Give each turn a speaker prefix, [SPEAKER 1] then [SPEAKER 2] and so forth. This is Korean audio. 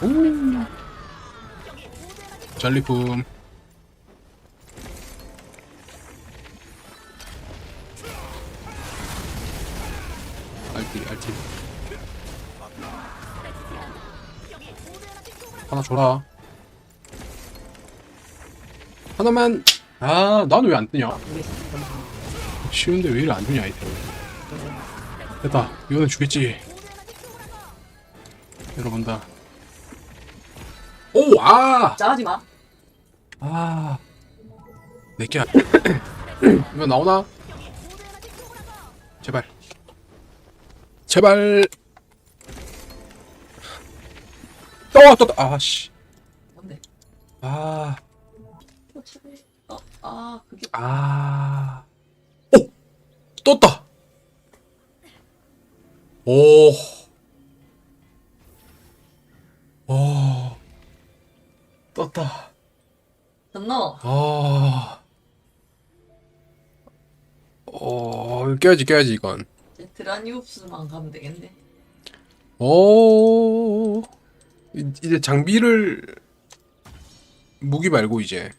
[SPEAKER 1] 오. 전리품. 알티, 알티. 하나 줘라. 하나만. 아, 나는 왜안 뜨냐? 쉬운데 왜 이리 안 주냐, 아이템. 됐다. 이거는 주겠지. 열어본다. 오, 아!
[SPEAKER 2] 짜지 마.
[SPEAKER 1] 아. 내게 이거 나오나? 제발. 제발. 떠, 떠, 떠. 아, 씨.
[SPEAKER 2] 뭔데?
[SPEAKER 1] 아,
[SPEAKER 2] 어, 어, 아, 그게
[SPEAKER 1] 아. 오! 떴다! 오. 오. 떴다.
[SPEAKER 2] 졌노.
[SPEAKER 1] 아. 어, 깨야지, 깨야지, 이건.
[SPEAKER 2] 이제 드라니우스만 가면 되겠네.
[SPEAKER 1] 오. 이- 이제 장비를 무기 말고 이제